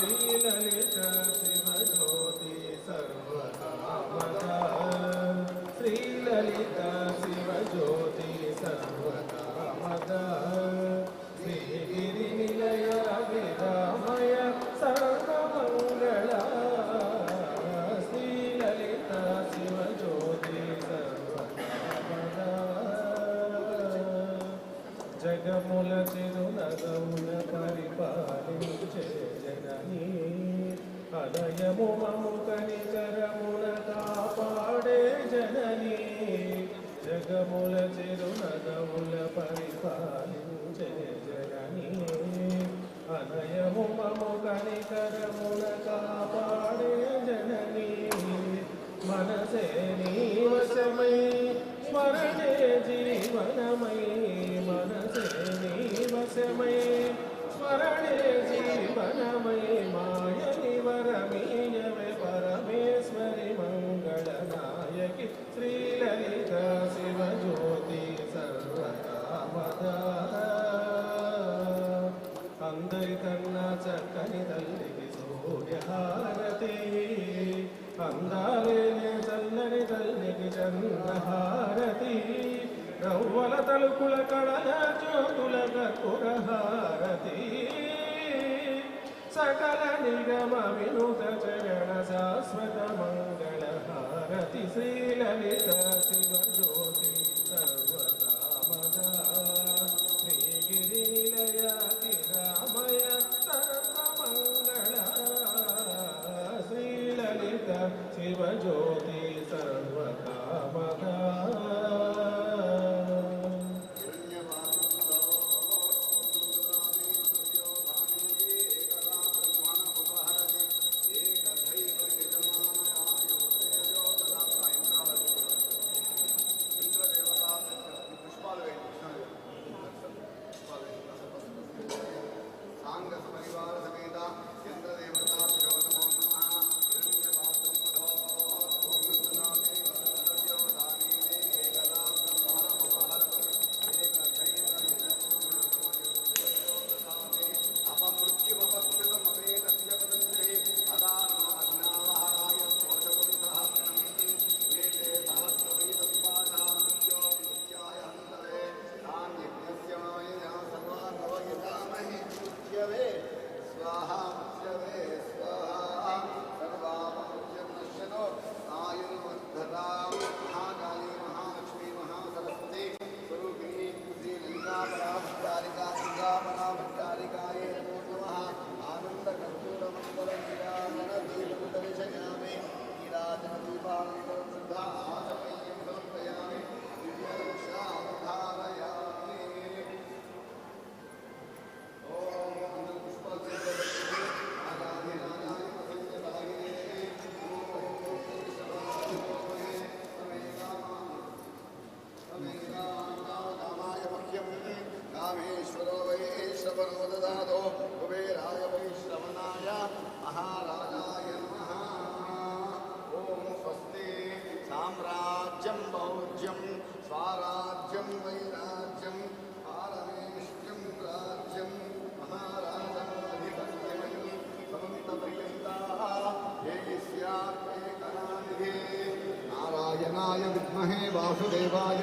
قيل لتافه జగముల చిరునగముల పరిపాలించే జగనీ అదయము మము కనికరమున కాపాడే జననీ జగముల చిరునగముల పరిపాలించే జననీ అనయము మము కనికరమున కాపాడే జననీ. మనసే నీ వశమై స్మరణే జీవనమై मनसे देवसमये स्मरणे ಕಳದ ಚೋದುಲದ ಕುರಹಾರತಿ ಸಕಲ ನಿಗಮ ವಿನುತ ಚರಣ ಶಾಶ್ವತ ಮಂಗಳ ಹಾರತಿ ಶ್ರೀಲಲಿತ ಶಿವ ಜ್ಯೋತಿ ಸರ್ವತಾಮದ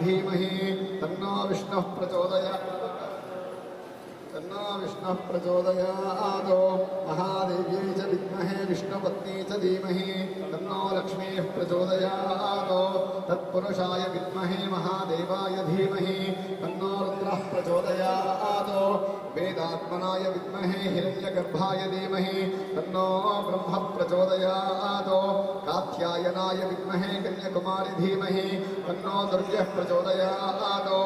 धीमहि, तन्नो विष्णु प्रचोदयात्। तन्नो विष्णुः प्रचोदयात् महादेवी च विद्महे, विष्णुपत्नी च धीमहि, तन्नो लक्ष्मी प्रचोदयात्। तत्पुरुषाय विद्महे महादेवाय धीमहि तन्नो रुद्रः प्रचोदयादो वेदात्मनाय विद्महे हिरण्यगर्भाय धीमहि तन्नो ब्रह्म प्रचोदयादो कात्यायनाय विद्महे कन्याकुमारि धीमहि तन्नो दुर्गः प्रचोदयादो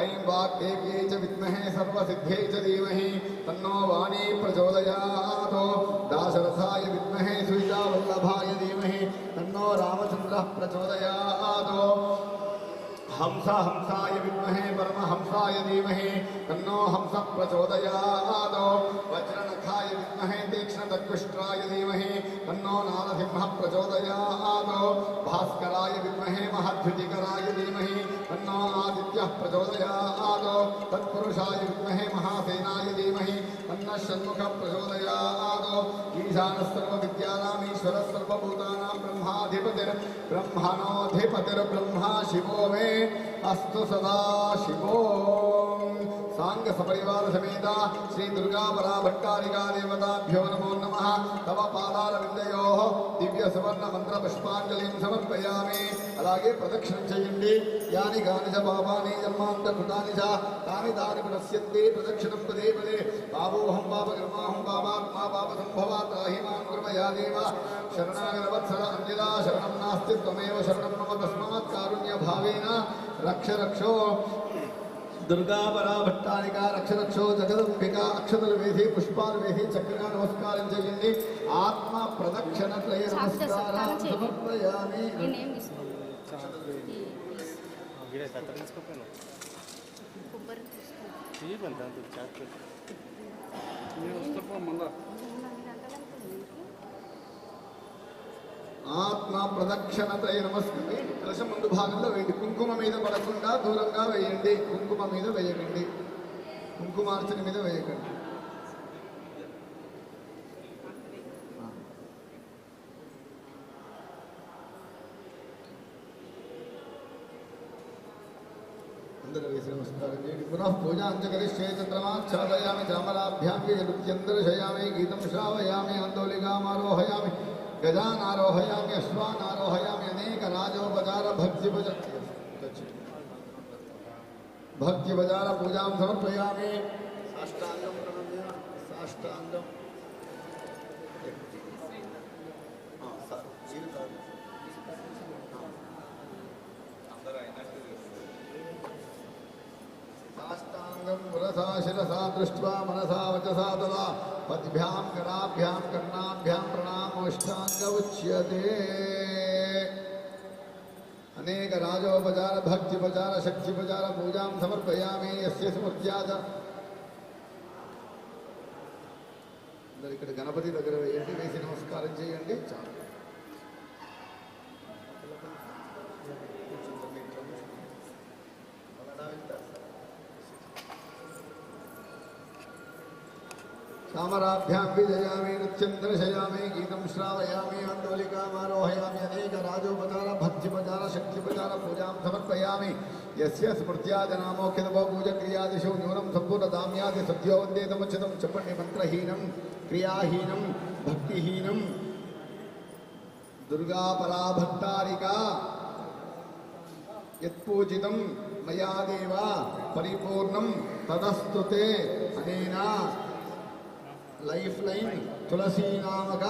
ऐं वाग्देव्यै च विद्महे सर्वसिद्ध्यै च धीमहि तन्नो वाणी प्रचोदयातो। दाशरथाय विद्महे सुवितावल्लभाय धीमहि तन्नो रामचन्द्रः प्रचोदयातो। と हंस हंसाय विद्महे परमहंसाय धीमहि, तन्नो हंस प्रचोदयात्। वज्रनखाय विद्महे तीक्ष्णदत्पुष्ट्राय धीमहि, तन्नो नारसिंहः प्रचोदयात्। भास्कराय विद्महे महद्युतिकराय धीमहि, तन्नो आदित्यः प्रचोदयात्। तत्पुरुषाय विद्महे महासेनाय धीमहि, तन्नः षण्मुखः प्रचोदयात्। ईशानः सर्वविद्यानामीश्वरः सर्वभूतानां ब्रह्माधिपतिर् ब्रह्मणोऽधिपतिर्ब्रह्मा शिवो मे। अस्तु सदा शिवो साङ्ग सपरिवार समेता श्री दुर्गा परा भट्टारिका देवताभ्यो नमो नमः तव పాదారవిందయోః దివ్య సువర్ణ మంత్ర పుష్పాంజలిం సమర్పయామి అలాగే ప్రదక్షిణం చేయండి యాని కాని చ పాపాని జన్మాంత కృతాని చ తాని తాని ప్రస్యంతి ప్రదక్షిణం పదే పదే పాపోహం పాప కర్మాహం పాపాత్మా పాప సంభవా త్రాహి మాం కృపయా దేవ శరణాగరవత్సల అంజలా శరణం నాస్తి త్వమేవ శరణం తస్మాత్ కారుణ్య భావేన రక్ష రక్షో దుర్గాపరా భట్టారిక రక్ష రక్షో జగదంబిక అక్షతలు వేసి పుష్పాలు వేసి చక్కగా నమస్కారం చేయండి ఆత్మ ప్రదక్షిణ త్రయ నమస్కారం సమర్పయామి తీయబండి దాంతో చాట్ ఆత్మ ప్రదక్షిణ నమస్కరి కలశ ముందు భాగంలో వేయండి. కుంకుమ మీద పడకుండా దూరంగా వేయండి. కుంకుమ మీద వేయకండి. కుంకుమార్చన మీద వేయకండి. అందరూ వేసి నమస్కారం చేయండి. పునః పూజాంచకరిష్యే చంద్రమాచ్ఛాదయామి చామరాభ్యాం నృత్యందర్శయామి గీతం శ్రావయామి ఆందోళికామారోహయామి గజానారోహయామి गजान आरोहया में अश्वान आरोहया में अनेक राजो बजार भक्ति भक्ति बजार पूजा समर्पया समर्पयामि साष्टांगं साष्टांगम శిరసా దృష్ట్వా మనసా వచసా తదా పద్భ్యాం కరాభ్యాం కర్ణాభ్యాం ప్రణామోష్టాంగ ఉచ్యతే అనేక రాజోపచార భక్తిపచార శక్తిపచార పూజాం సమర్పయామి యస్య స్మృత్యా చ అందరు ఇక్కడ గణపతి దగ్గర వేయండి వేసి నమస్కారం చేయండి చాలు సామరాభ్యాం విజయామి నృత్యం దర్శయామి గీతం శ్రావయామి ఆందోళికామారోహయామి అనేక రాజోపచార భక్తిపచార శక్తిపచార పూజాం సమర్పయామి. యస్య స్మృత్యా జనామోఖ్యతమో పూజ క్రియాదిషు న్యూనం సంపూర్ణ దామ్యాది సద్యో వందేతముచితం చెప్పండి మంత్రహీనం క్రియాహీనం భక్తిహీనం. దుర్గాపరాభట్టారిక యత్పూజితం మయాదేవ పరిపూర్ణం తదస్తుతే అనేనా. లైఫ్ లైన్ తులసీనామక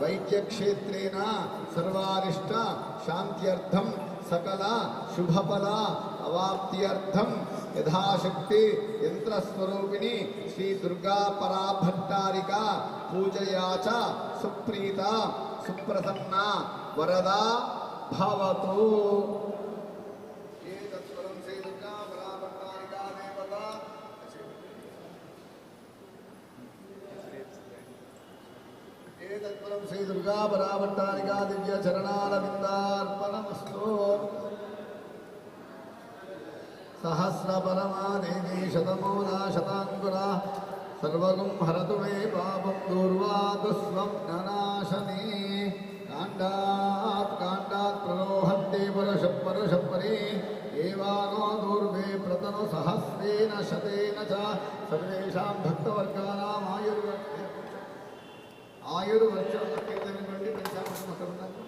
వైద్యక్షేత్రేణ సర్వారిష్ట శాంత్యర్థం సకల శుభఫల అవాప్త్యర్థం యథాశక్తి యంత్రస్వరూపిణి శ్రీ దుర్గా పరాభట్టారిక పూజయాచ సుప్రీత సుప్రసన్న వరదా భవతు ఏతత్వరం శ్రీ దుర్గా పరాభట్టారికా దేవత ఏతత్పరం శ్రీ దుర్గా పరావర్తానికా దివ్య చరణారవిందార్పణమస్తు సహస్రపరమా దేవీ శతమూలా శతాంకురా సర్వగం హరతు మే పాపం దూర్వాదు స్వప్ననాశనే కాండాత్ కాండాత్ ప్రరోహంతే పరుష పరుష ఏవానో దూర్వే ప్రతను సహస్రేణ శతేన చ. సర్వేషాం భక్తవర్గానాం ಆಯುರು ವರ್ಷ ಅತ್ಯುತ್ತಮಗೊಂಡು ಕೆಲಸ ಮಾಡ್ಕೊಂಡು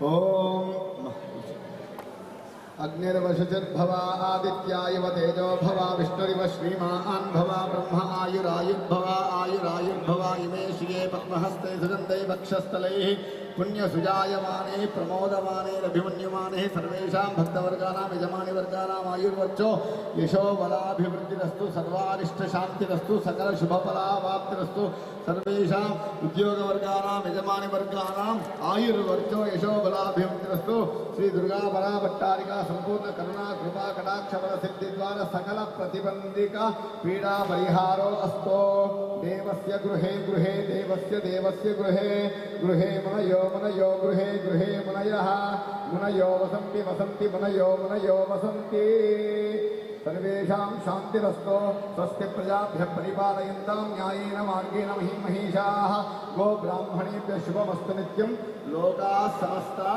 ॐ अग्निर्वशुचिर्भव आदित्यायव तेजो भव विष्णुरिव श्रीमान् भव ब्रह्म आयुरायुर्भव आयुरायुर्भव इमे श्रिये पद्महस्ते सुगन्धे वक्षस्थलैः पुण्यसुजायमाने प्रमोदमाने अभिमन्युमाने सर्वेषां भक्तवर्गाणां यजमानिवर्गाणाम् आयुर्वर्चो यशो बलाभिवृद्धिरस्तु सर्वारिष्टशान्तिरस्तु सकलशुभफलावाप्तिरस्तु సర్వేషాం ఉద్యోగ వర్గానాం ఉద్యోగవర్గాణం యజమానివర్గాణం ఆయుర్వర్గో యశోబలాభివృద్ధిరస్తు శ్రీ దుర్గా బలాభట్టారిక సంపూర్ణ కరుణా కృపా కటాక్షవర శక్తి ద్వారా సకల ప్రతిబంధిక పీడా పరిహారో అస్తో. దేవస్య గృహే గృహే దేవస్య దేవస్య గృహే. గృహే మనయో మనయో గృహే గృహే మునయ. మునయో వసంతి వసంతి మనయో మునయో వసంతి. सर्वेषां शान्तिरस्तो स्वस्ति प्रजाभ्यः परिपालयन्तां न्यायेन मार्गेण मही महिषाः गोब्राह्मणेभ्यः शुभमस्तु नित्यं लोकाः समस्ता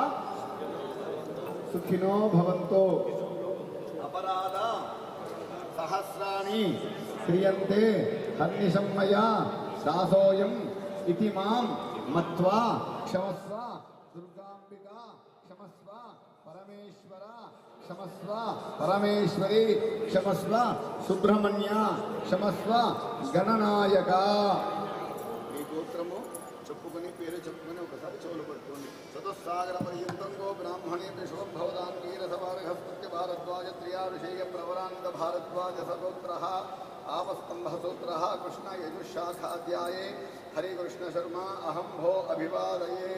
सुखिनो भवन्तो। अपराधा सहस्राणि क्रियन्ते हन्निशं दासोऽयम् इति माँ मत्वा क्षमस्व క్షమస్వ పరమేశ్వరి క్షమస్వ సుబ్రహ్మణ్య క్షమస్వ గణనాయక. మీ గోత్రము చెప్పుకుని పేరు చెప్పుకుని ఒకసారి చెవులు పట్టుకోండి. చతుస్సాగర పర్యంతం గో బ్రాహ్మణే విశ్వభవదాన్ వీరసవారహస్పత్య భారద్వాజ త్రియాభిషేయ ప్రవరానంద భారద్వాజ సగోత్ర ఆపస్తంభ సూత్ర కృష్ణ యజుశాఖాధ్యాయే హరి కృష్ణ శర్మ అహం భో అభివాదయే.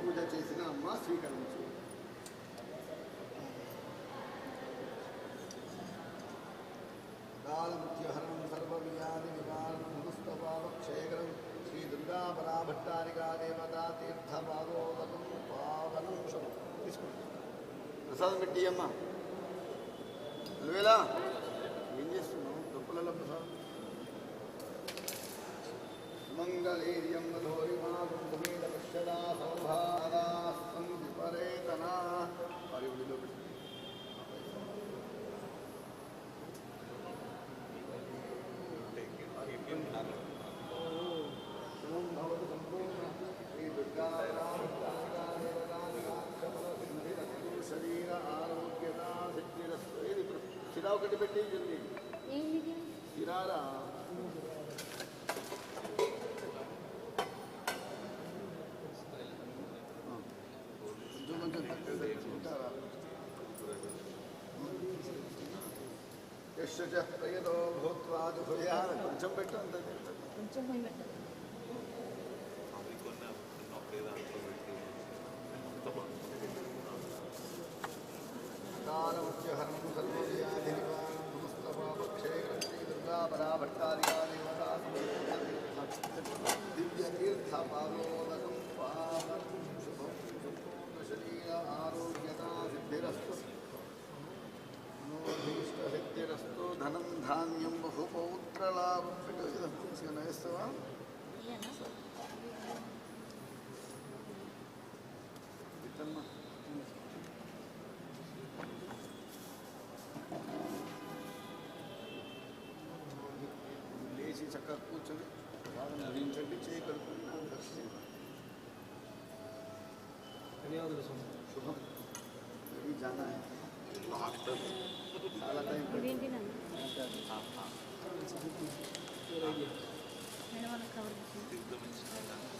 పూజ చేసిన అమ్మ స్వీకరించు. కాలముఖ్యహరం సర్వవ్యాధి నివారణం నమస్తపావక్షేకరం దేవతా తీర్థపాదోదకం పావనం శుభం తీసుకోండి ప్రసాదం పెట్టి అమ్మ నువ్వేలా ఏం చేస్తున్నావు ప్రసాదం మంగళేర్యం పశ్యదా విపరేతనా పెట్టి జల్ది ఏంటిది శిరారా కొంచెం కొంచెం తక్కువ పెట్టుకుంటారా యశ్చ ప్రయతో భూత్వా జుహుయా కొంచెం పెట్టు అంత కొంచెం పెట్టు వేస్తావా ఇయ్యనా? విత్తమ్మా లేచి చక్కగా కూర్చొని బాగా ధరించండి చేయి కలుపుకొని నాకు దర్శనం ధన్యవాదాలు స్వామి శుభం ఇది జానా హై. చాలా టైం ಮನೆ ಮನೆ ಕವರ್ ಬಿಸಿ ಇದ್ದ ಮನೆ ಇಲ್ಲ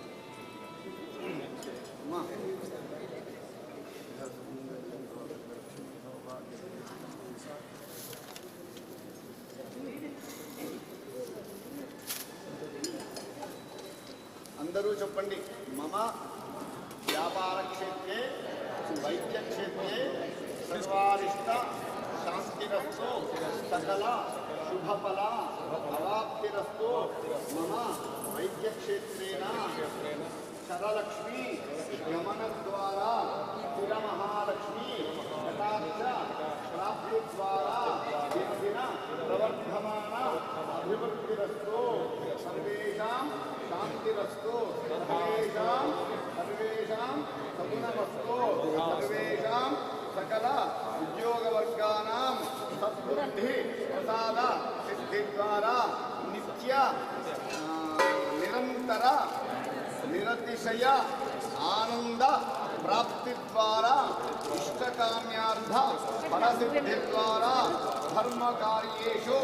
అందరూ చెప్పండి మమ వ్యాపార క్షేత్రే వైద్య క్షేత్రే సర్వారిష్ట శాంతిరస్తు సకల శుభఫల అవాప్తిరస్తు మమ వైద్య క్షేత్రేణ శరలక్ష్మి గమన ద్వారా స్థిర మహాలక్ష్మి కటాక్ష ప్రాప్తి ద్వారా దిన ప్రవర్ధమాన అభివృద్ధిరస్తు సర్వేషాం శాంతిరస్తు సర్వేషాం సర్వేషాం సగుణమస్తు సర్వేషాం సకల ఉద్యోగవర్గానాం సద్బుద్ధి ప్రసాద సిద్ధి ద్వారా నిత్య నిరంతర నిరతిశయ ఆనంద ప్రాప్తి ద్వారా ఇష్టకామ్యార్థ పరసిద్ధి ద్వారా ధర్మ కార్యేషు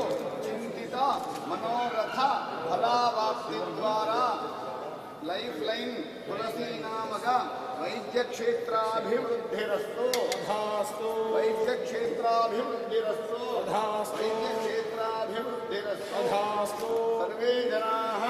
చింతిత మనోరథ ఫలావాప్తి ద్వారా లైఫ్ లైన్ తులసీ నామక వైద్య క్షేత్రాభివృద్ధిరస్తు వైద్య క్షేత్రాభివృద్ధిరస్తు వైద్య క్షేత్రాభివృద్ధిరస్తు సర్వే జనాः